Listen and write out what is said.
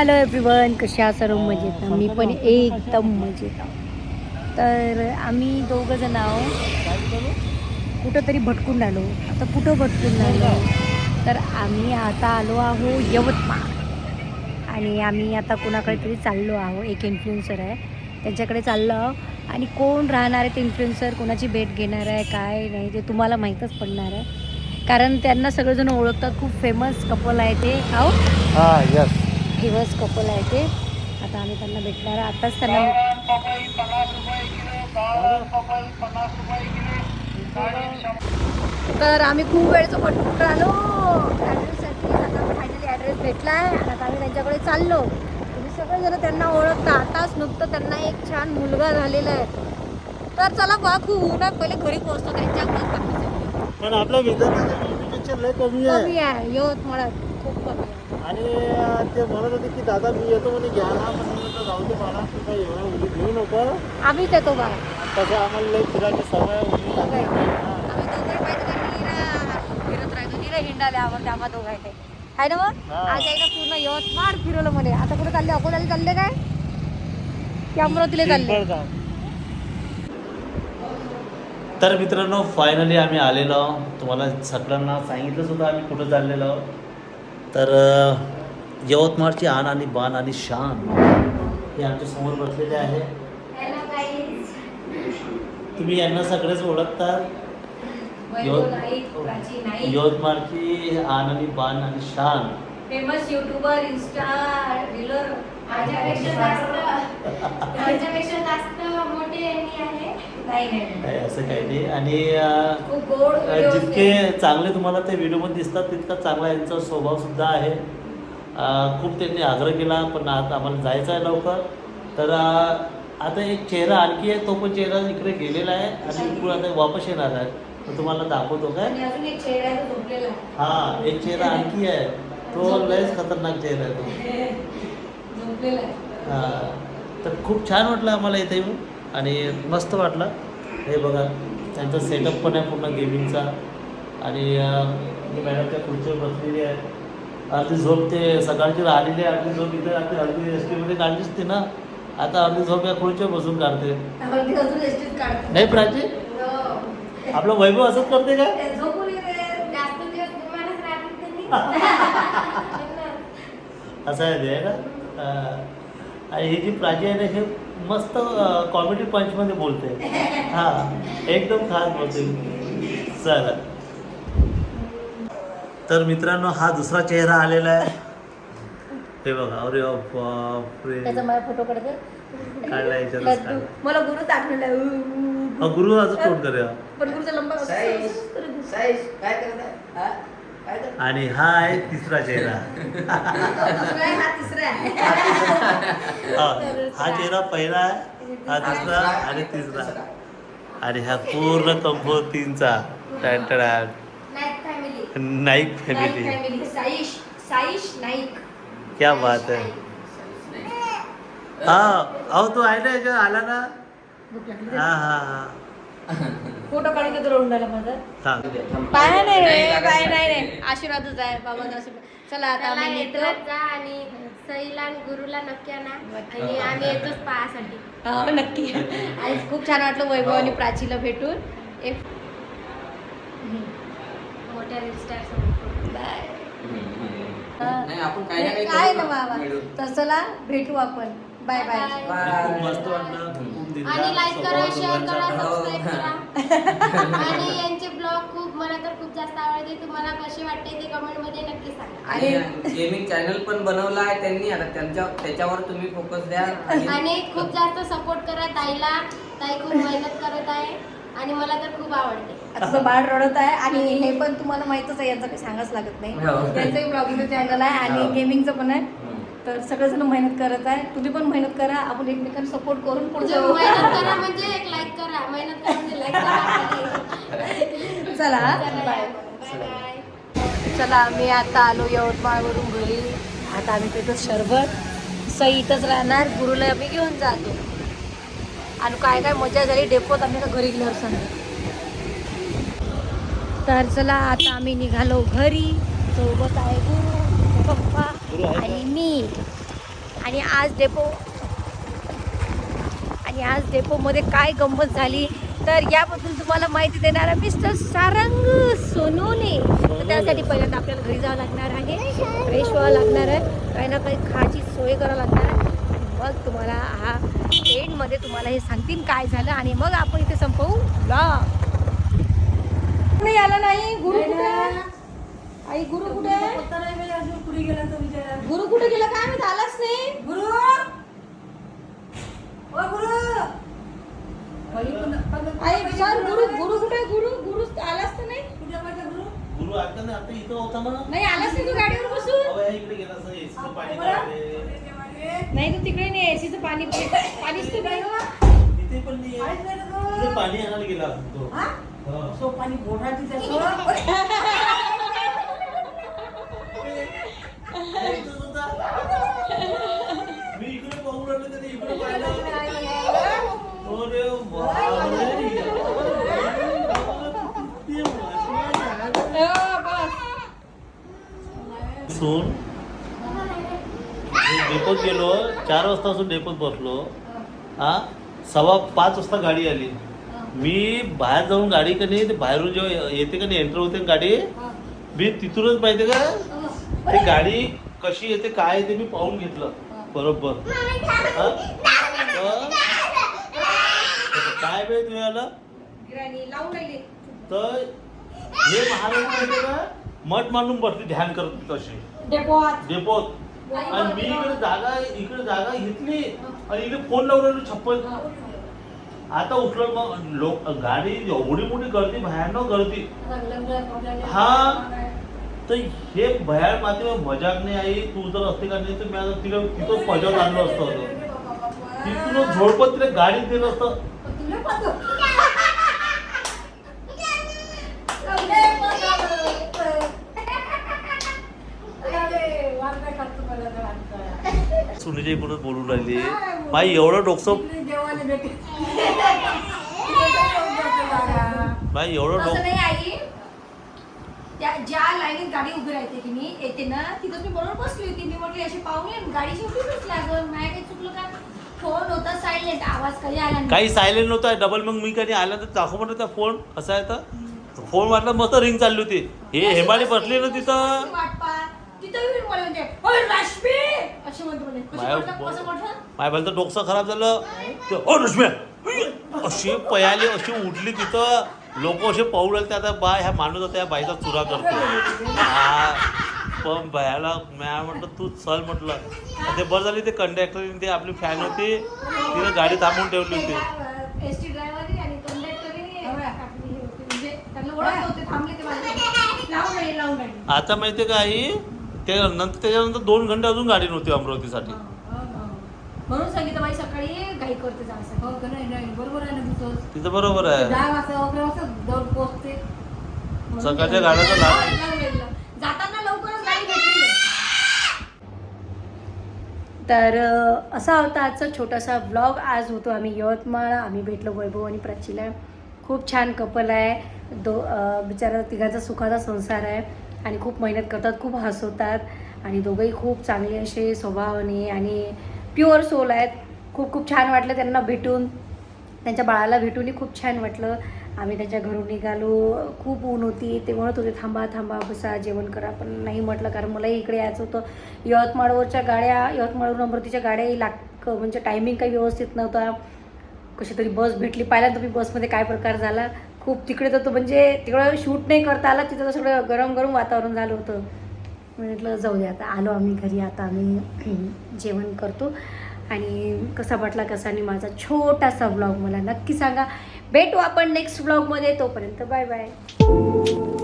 Hello everyone कशा सर्व मजेत मी पण एकदम मजेत तर आम्ही दोघं जण आहो कुठंतरी भटकून आलो आता कुठं भटकून आलो तर आम्ही आता आलो आहो यवतमाळ. आणि आम्ही आता कुणाकडे तरी चाललो आहो एक इन्फ्लुएन्सर आहे. त्यांच्याकडे चाललो आहो आणि कोण राहणार आहे ते इन्फ्लुएन्सर कोणाची भेट घेणार आहे? काय नाही ते तुम्हाला माहीतच पडणार आहे. कारण त्यांना सगळेजण ओळखतात. खूप फेमस कपल आहे ते. आहो. हां यस फेमस कपल आहे ते. आता आम्ही त्यांना भेटणार आताच त्यांना तर आम्ही खूप वेळचं भटकून राहिलो ॲड्रेससाठी आता फायनली ॲड्रेस भेटला आहे आणि आता आम्ही त्यांच्याकडे चाललो. तुम्ही सगळेजण त्यांना ओळखता. आताच नुकतं त्यांना एक छान मुलगा झालेला आहे. तर चला बा खूप ऊन आहे पहिले घरी पोहोचतो. त्यांच्याकडे बाकीचं पण आहे. कमी आहे. यवतमाळात खूप कमी आहे. आणि ते म्हणत होते की दादा मी येतो म्हणे घ्या ना. पण मी म्हटलं जाऊ दे मला तू काही एवढा उली घेऊ नको. आम्हीच येतो बा तसं आम्हाला लय फिरायची सवय. आम्ही दोघं पाहिजे का नीरा फिरत राहायचो नीरा हिंडाले आवडते आम्हा दोघांचे आहे ना मग? हा. आज पूर्ण यवतमाळ फिरवलं मध्ये आता कुठे चालले? अकोल्याला चालले काय? की अमरावतीला चालले? पिंपळगाव. तर मित्रांनो फायनली आम्ही आलेलो. आहोत. तुम्हाला सगळ्यांना सांगितलं सुद्धा आम्ही कुठं चाललेलो. आहोत तर यवतमाळची आण आणि बाण आणि शान हे आमच्यासमोर बसलेले आहे. तुम्ही यांना सगळेच ओळखतात यवत- यवतमाळची आण आणि बाण आणि शान. फेमस युट्यूबर इन्स्टा रीलर माझ्यापेक्षा जास्त माझ्यापेक्षा जास्त मोठे आहे. नाही. असं काही नाही. आणि जितके. चांगले तुम्हाला ते व्हिडिओमध्ये दिसतात तितका चांगला यांचा स्वभाव सुद्धा आहे. खूप त्यांनी आग्रह केला पण आता आम्हाला जायचं आहे लवकर. तर आता एक चेहरा आणखी आहे तो पण चेहरा इकडे गेलेला आहे आणि आता वापस येणार आहे. तर तुम्हाला दाखवतो काय. हा एक चेहरा आणखी आहे. तो लयच खतरनाक चेहरा आहे तो. हा. तर खूप छान वाटलं आम्हाला इथे येऊन. आणि मस्त वाटलं. हे बघा त्यांचा सेटअप पण आहे पूर्ण गेमिंगचा आणि ही मॅडम त्या खुर्चीवर बसलेली आहे. अर्धी झोप ते सकाळची राहिलेली आहे अर्धी झोप इथे राहते अर्धी एस टीमध्ये काढलीच ती ना. आता अर्धी झोप या खुर्चीवर बसून काढते. नाही प्राची? हो. आपलं वैभव असंच करते का? त्यांनी. असं आहे ते अं, आणि ही जी प्राची आहे ना हे मस्त कॉमेडी पंचमध्ये बोलते हां एकदम खास बोलते चला तर मित्रांनो हा दुसरा चेहरा आलेला आहे हे बघा अरे बापरे त्याचा मला फोटो काढते काढला याच्यातच लड्डू. काढला. मला आहे. उ. हा गुरु असं तोंड करूया पण गुरुचा लंबा साईश करत. साईश काय करताय हा? आणि हा आहे तिसरा चेहरा. आहे, हा तिसरा आहे. चेहरा पहिला आहे हा दुसरा आणि तिसरा. आणि हा पूर्ण कंपो तीनचा. टॅन्टडॅन नाईक फॅमिली क्या बात है. हा अहो तो आहे ना आला ना? हा हा हा. फोटो काढून तर रडून माझा? काय नाही रे काय नाही. रे. आशीर्वादच आहे बाबाचा आशीर्वाद चला आता आम्ही येतो. जा आणि सईला आणि गुरुला नक्की आणा. आणि आम्ही येतोच पाहासाठी. हा, नक्की. आणि खूप छान वाटलं वैभव आणि प्राचीला भेटून. एक मोठ्या रीलस्टार सोबत बाय. नाही आपण काही ना काही काय ना. बाबा? मिळून. तर चला भेटू आपण. Bye bye. खूप मस्त वाटलं. खूप आणि लाईक करा शेअर करा. सबस्क्राईब करा. आणि यांचे ब्लॉग खूप मला तर खूप जास्त आवडते. तुम्हाला कसे वाटते ते कमेंटमध्ये नक्की सांगा. आणि गेमिंग चॅनल पण बनवला आहे त्यांनी. आता त्यांच्या त्याच्यावर तुम्ही फोकस द्या. आणि खूप जास्त सपोर्ट करा ताईला. ताई खूप मेहनत करत आहे. आणि मला तर खूप आवडते. आता तो बाळ रडत आहे. आणि हे पण तुम्हाला माहितच आहे यांचं काही सांगाच लागत नाही. हो. त्यांचंही ब्लॉगिंगचं चॅनल आहे आणि हो. गेमिंगचं पण आहे. तर सगळेजण मेहनत करत आहे. तुम्ही पण मेहनत करा. आपण एकमेकांना सपोर्ट करून पुढे म्हणजे जाऊ. मेहनत करा म्हणजे एक लाईक करा. मेहनत करा म्हणजे लाईक करा. चला. चला, बाय चला आम्ही आता आलो यवतमाळवरून घरी. आता आम्ही पितो शरबत सई इथंच राहणार. गुरुला आम्ही घेऊन जातो. आणि काय काय मजा झाली डेपोत आम्ही आता घरी गेल्यावर सांगतो. तर चला आता आम्ही निघालो घरी. सोबत आहे गुरु पप्पा? आणि मी आणि आज डेपो आणि आज डेपोमध्ये काय गंमत झाली तर याबद्दल तुम्हाला माहिती देणारा मिस्टर सारंग सोनोने. तर त्यासाठी पहिल्यांदा आपल्याला घरी जावं लागणार आहे फ्रेश व्हावं लागणार आहे काही ना काही खायची सोय करावं लागणार आहे. आणि मग तुम्हाला हा एंडमध्ये तुम्हाला हे सांगतील काय झालं आणि मग आपण इथे संपवू ब्लॉग. नाही आला नाही? गुरु? आई गुरु कुठे आहे? गुरु कुठे गेला? काय माहीत आलाच नाही. गुरु! आई सर गुरु गुरु कुठे? गुरु गुरु आलाच तर नाही. गुरु? आता ना आता इथं होता ना नाही आलाच नाही तू गाडीवर बसून. इकडे गेला पाणी. नाही तू तिकडे नाही एसीचं पाणी पाणीच नाही. तिथे पण नाही. पाणी आणायला गेला तो. हा. इथंच होता. मी इकडे पाहून राहिलो त्याने इकडे पाहिलं. अरे बापरे. किती वाजले? सोन डेपोत गेलो चार वाजता असून डेपोत बसलो. हा सव्वा पाच वाजता गाडी आली. मी बाहेर जाऊन गाडी का नाही ते बाहेरून जेव्हा येते का नाही एंटर होते ना गाडी मी तिथूनच माहिती का ते गाडी कशी येते काय येते मी पाहून घेतलं. बरोबर. काय बाई तुम्ही आलं तर हे का मठ मांडून बसली ध्यान करत होती तशी डेपोत आणि मी इकडे जागा इकडे जागा घेतली आणि इकडे फोन लावून राहिलो छप्पन आता उठलं मग लोक गाडी एवढी मोठी गर्दी भयानक गर्दी. हा. तर हे भयान माती मजाक नाही आई तू जर असते का नाही तर मी आता तिला तिथं पजावर आणलं असतं. तिथून झोडपत तिला गाडीत दिलं असतं. सुनीच्या इकडून बोलून राहिली माई एवढं डोकसं माई एवढं असं डोक नाही आई. त्या ज्या लाईनीत गाडी उभी राहते की मी येते ना तिथं मी बरोबर बसली होती. मी म्हटली अशी पाहुणे गाडीची उभी बसली अगं माझ्या काही चुकलं का? फोन होता सायलेंट आवाज काही आला नाही. काही सायलेंट नव्हता डबल मग मी कधी आला तर दाखव म्हणलं त्या फोन असा आहे तर. फोन वाटला मस्त रिंग चालली होती. हे हेमाली बसली ना तिथं. वाट. तिथं येऊन मला म्हणते "ओय, राश्मी अशी म्हणते म्हणे कशी माय तर डोकं खराब झालं. ते, ओ रश्म्या अशी पयाली अशी उठली तिथं. लोक असे पाहू लागले आता बा ह्या माणूस होता या बाईचा चुरा करतो हा पण भयाला म्या म्हटलं तू चल म्हटलं. ते बरं झाली ते कंडक्टर ते आपली फॅन होती. तिने गाडी थांबवून ठेवली होती. कंडक्टरनी. म्हणजे ते आता माहितीये का आई? ते नंतर त्याच्यानंतर दोन घंटे अजून गाडी नव्हती अमरावतीसाठी. म्हणून सांगितलं बाई सकाळी घाई करते जायचं हो का नाही नाही बरोबर आहे ना तुझं तिथं बरोबर आहे. दहा वाजता अकरा वाजता जाऊन पोहोचते. सकाळच्या गाड्याचा लाभ जाताना लवकरच गाडी भेटली तर अ, असा होता आजचा छोटासा ब्लॉग आज होतो आम्ही यवतमाळ. आम्ही भेटलो वैभव आणि प्राचीला. खूप छान कपल आहे. दो अ, बिचारा तिघाचा सुखाचा संसार आहे. आणि खूप मेहनत करतात खूप हसवतात आणि दोघंही खूप चांगले असे स्वभावाने आणि प्युअर सोल आहेत. खूप खूप छान वाटलं त्यांना भेटून. त्यांच्या बाळाला भेटूनही खूप छान वाटलं. आम्ही त्यांच्या घरून निघालो. खूप ऊन होती. ते म्हणत होते थांबा थांबा बसा जेवण करा. पण नाही म्हटलं कारण मलाही इकडे यायचं होतं. यवतमाळवरच्या गाड्या यवतमाळवरून अमरावतीच्या गाड्याही लाग म्हणजे टायमिंग काही व्यवस्थित नव्हता. कशी तरी बस भेटली. पाहिला तुम्ही बसमध्ये काय प्रकार झाला? खूप तिकडे तर तो म्हणजे तिकडं शूट नाही करता आला तिथं तर सगळं गरम गरम वातावरण झालं होतं. म्हटलं जाऊ दे आता आलो आम्ही घरी आता आम्ही जेवण करतो. आणि कसा वाटला कसा आणि माझा छोटासा ब्लॉग मला नक्की सांगा. भेटू आपण नेक्स्ट ब्लॉगमध्ये तोपर्यंत बाय बाय